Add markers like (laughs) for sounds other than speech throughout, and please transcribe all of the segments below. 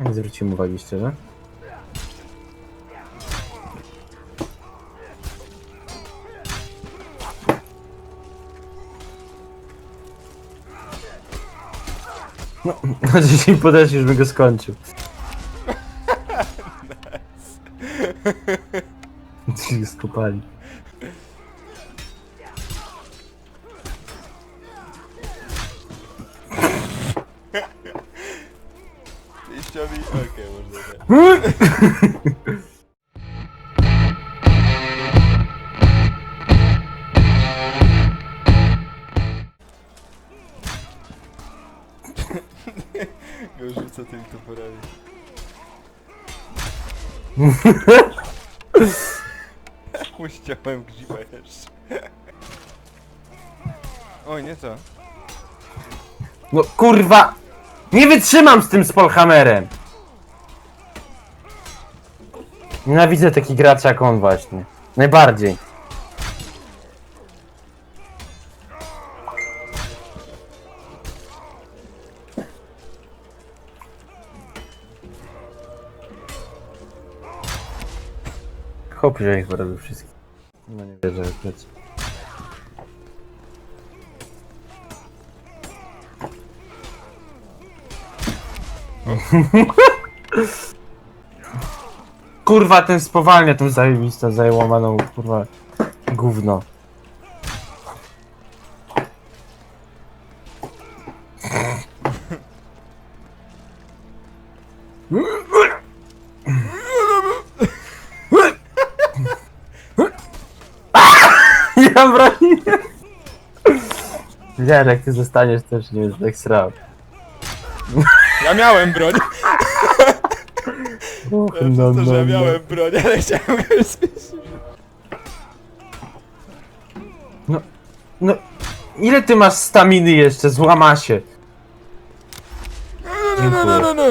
Nie zwróciłem uwagi szczerze. No, (laughs) jeśli podeszli, już go skończył. (laughs) Ci go skopali. Liściowi... Okej, można tak. Go rzucę tym toporami. Uściałem grzyba jeszcze. Oj, nie to. No kurwa! Nie wytrzymam z tym Spolhammerem! Nienawidzę takich graczy jak on właśnie. Najbardziej. Chłop, że ich robił wszystkich. No nie wierzę, jak lecę. (laughs) Kurwa, ten spowalnia tą zajebistą, zajłamaną, kurwa, gówno. (laughs) Ja broni. Wiedziałem, jak ty zostaniesz, też nie jest tak srał. Ja miałem broń! (laughs) Och, Ja no, przez to, że no, ja no. miałem broń, ale chciałem go spieszyć. No, ile ty masz staminy jeszcze? Złama się. No, no, no, no, no.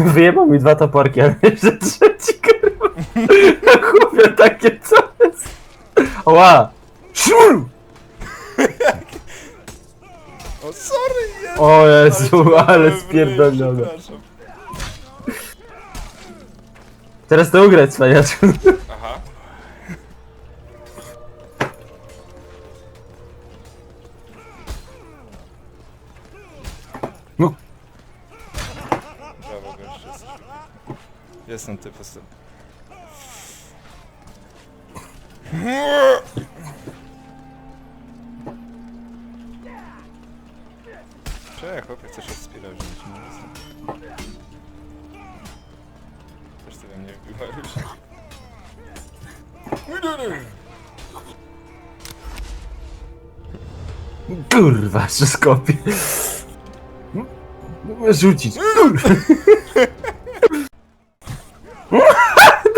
(laughs) Wyjebał mi dwa toporki, ale jeszcze trzeci kurwa. (laughs) Chłopie, takie co jest? Ła! Szmul! O, sorry, ja... O Jezu, ale spierdolone. przepraszam. Teraz to ugrać, cwaniaczku. Aha. No. Brawo, gościu. Jestem ty postęp. Cześć, chłopie, chcesz Spira wziąć? No, jasne. Też sobie mnie wbiła już. Kurwa, że skopie. Rzucić. Kurwa. (laughs)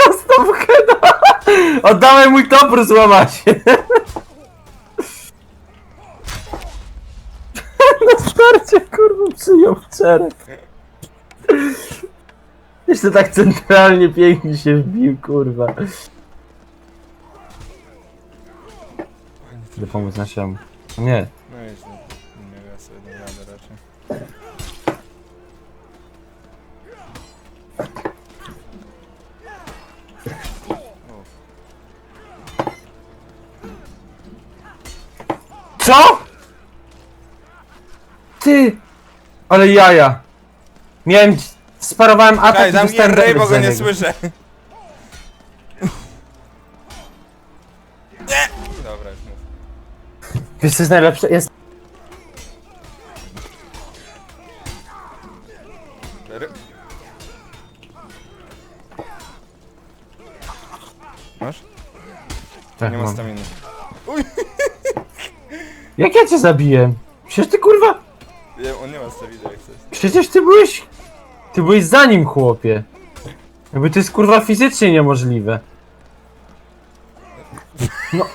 Dostał heada. Oddawaj mój topór, złama starcie, kurwa, przyjął czerep. Jeszcze tak centralnie pięknie się wbił, kurwa. Idę pomóc naszemu. Nie. No i źle. Nie, ja sobie nie jadę raczej. Co? Ty! Ale jaja. Miałem... Sparowałem atak Czekaj, i zamknij dostałem rej, damage bo za go nie niego. słyszę. Nie! Dobra, już mów. Wiesz co jest najlepsze? Jest... Cztery. Masz? Tak, nie ma mam. staminy. Jak ja cię zabiję? Przecież ty kurwa... Nie, on nie ma staminy jak coś. Przecież ty byłeś... Ty byłeś za nim, chłopie. Jakby to jest kurwa fizycznie niemożliwe. No... (laughs)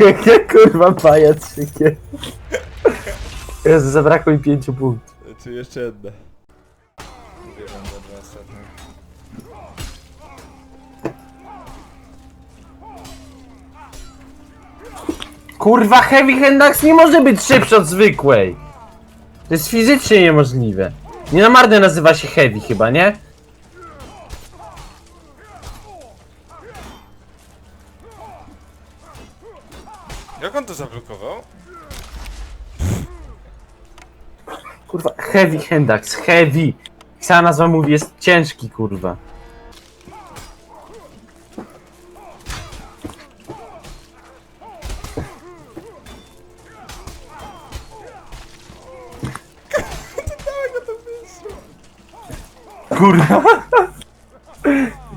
Jakie kurwa pajacykie. Jezu, zabrakło mi pięciu punktów. Czy jeszcze jedna? Kurwa, Heavy Handax nie może być szybszy od zwykłej. To jest fizycznie niemożliwe. Nie na marne nazywa się Heavy chyba, nie? Jak on to zablokował? Kurwa, Heavy Handax, Heavy. Sama nazwa mówi, jest ciężki, kurwa. Kurwa.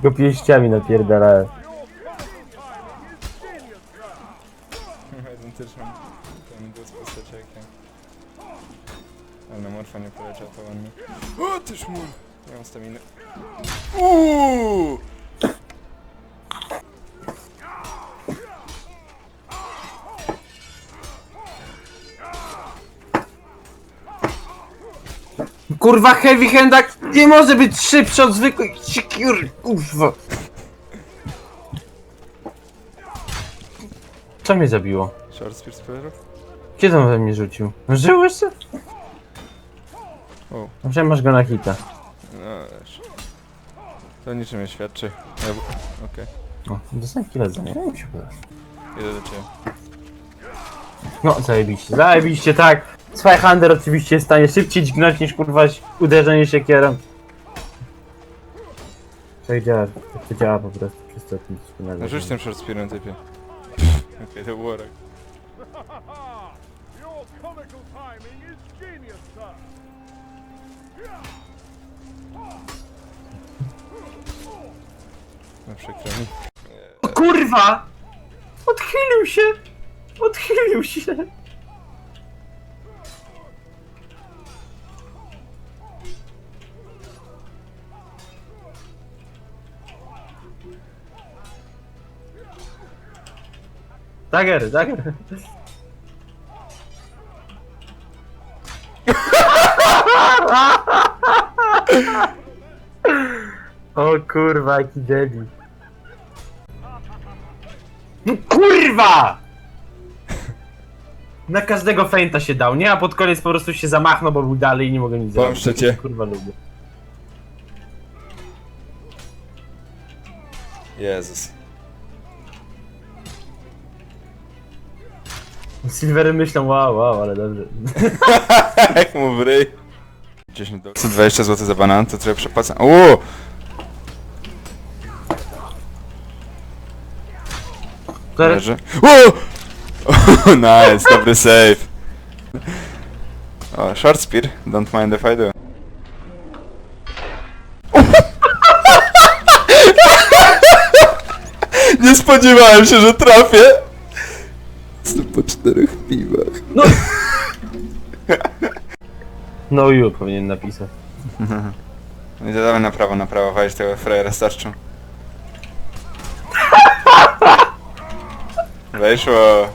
Go (laughs) pięściami napierdalałem. Identyczny ten głos. Ale morfa nie poleciał to ładnie. O, ty szmul! Nie mam staminy. Uuuu! Kurwa, Heavy Handak nie może być szybszy od zwykłej Secure, kurwa. Co mnie zabiło? Short spear splayerów? Kiedy on we mnie rzucił? Żył jeszcze? O, Dobrze, masz go na hita. no wiesz. To niczym nie świadczy. Ja, bu- Okej, O, dostałem chwilę za nie, mi się podoba. idę do ciebie. No, zajebiście, zajebiście, tak. Swajhander oczywiście jest w stanie szybciej dźgnąć niż kurwa uderzenie siekierą. Tak działa, tak to działa po prostu przez to nic wspólnego. No rzuć tym short spearem typie. (laughs) Okej, to był Warek. Your comical timing is genius, sir. No przykro mi. O kurwa! Odchylił się! Odchylił się! Dagger, dagger. O kurwa, jaki debil. No kurwa! Na każdego feinta się dał, nie? A pod koniec po prostu się zamachnął, bo był dalej i nie mogę nic zrobić. Cię. Kurwa lubię. Jezus. Silvery myślą, wow, wow, ale dobrze. (laughs) Jak mu wryj. 10 do... 120 zł za banan, to trochę przepłacam. Uuu! Leży. Uuu! (laughs) nice, dobry save. O, short spear, don't mind if I do. (laughs) Nie spodziewałem się, że trafię! No you powinien napisać. No (laughs) i dodamy na prawo, na prawo, walić tego frajera starczą. (laughs) Weszło.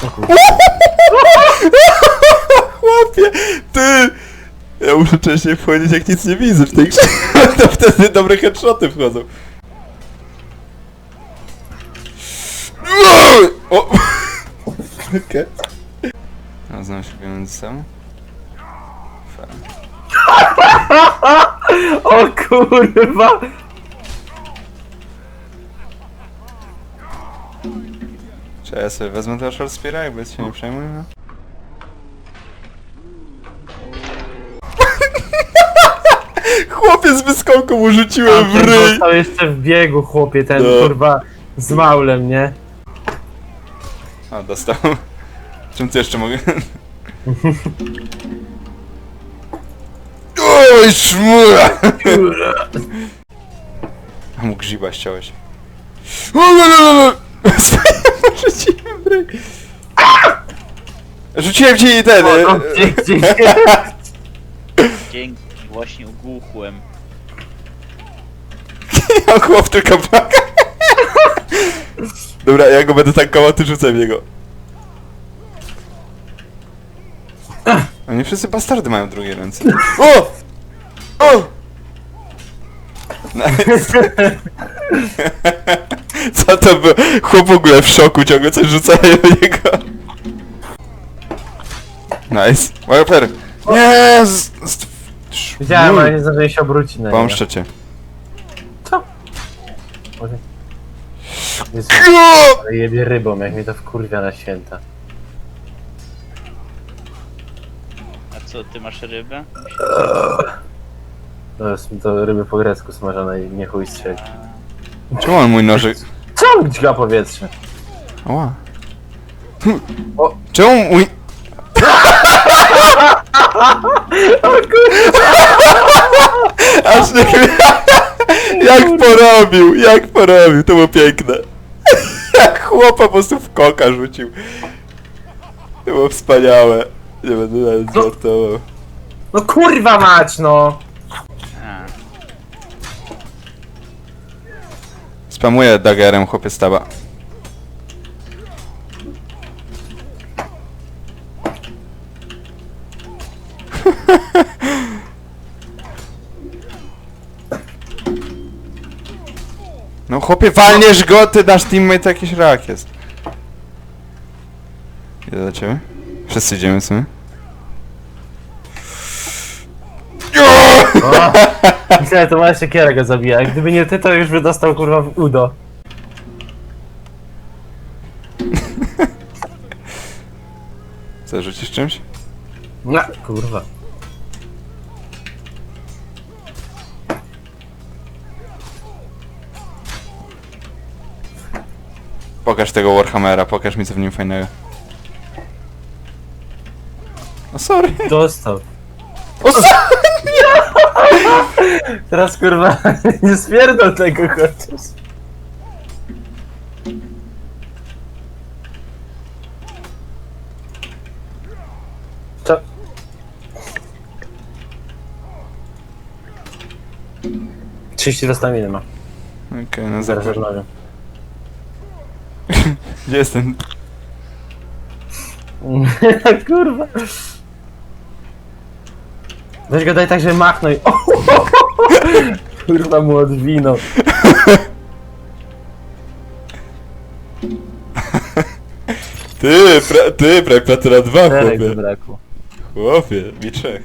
(laughs) Chłopie, ty! Ja muszę częściej wchodzić jak nic nie widzę w tej grze. To wtedy dobre headshoty wchodzą. O! Okej. Znowu się. Fajnie. O kurwa! Czy ja sobie wezmę tego short speara, jakby się nie przejmuj, no? (laughs) Chłopiec z wyskoku mu rzuciłem w ryj! został jeszcze w biegu, chłopie, ten No. kurwa z maulem, nie? A, dostał. (laughs) Czym ty jeszcze mogę? (laughs) Oj, szmura! (laughs) A mu grzyba ściąłeś. Rzuciłem w ryj. Rzuciłem ci ten... O, e, no, gdzie, gdzie, Dzięki, właśnie ugłuchłem. Ja chłop tylko płaka. Dobra, ja go będę tankował, ty rzucaj w niego. A nie wszyscy bastardy mają drugie ręce. O! O! Nice. (laughs) Co to było? Chłop w ogóle w szoku, ciągle coś rzucają do niego. Nice. Wiper! Nie! Z, z, Widziałem, ale nie zdążyłem się obrócić na niego. Pomszczę cię. Co? Może- Jezu, Go! ale jebie rybą, jak mnie to wkurwia na święta. A co, ty masz rybę? To jest to ryby po grecku smażone i nie chuj strzeli. Czemu on mój nożyk... Co on dźga powietrze? Ała. O. Czemu mój... Aż nie... (laughs) Jak porobił, jak porobił, to było piękne. (laughs) Chłopa po prostu w koka rzucił. To było wspaniałe. Nie będę nawet No. żartował. No kurwa mać, no! Spamuję dagerem chłopiec taba. (laughs) No chłopie, walniesz go, ty nasz teammate jakiś rak jest. Idę do ciebie. Wszyscy idziemy w sumie. O! Myślałem, to moja siekiera go zabija. Gdyby nie ty, to już by dostał kurwa w udo. (laughs) Co, rzucisz czymś? No, kurwa. Pokaż tego Warhammera, pokaż mi co w nim fajnego. O sorry. Dostał. O sorry! (laughs) Teraz kurwa, (laughs) nie spierdol tego chociaż. Co? Trzydzieści staminy ma. Okej, no Zaraz zaraz. rozmawiam. Gdzie jest ten? Kurwa. Weź go daj tak, że machnął i... Kurwa mu odwinął. Ty, pra, ty, prawie platyna 2, Czterech chłopie. zabrakło. Chłopie, mi trzech.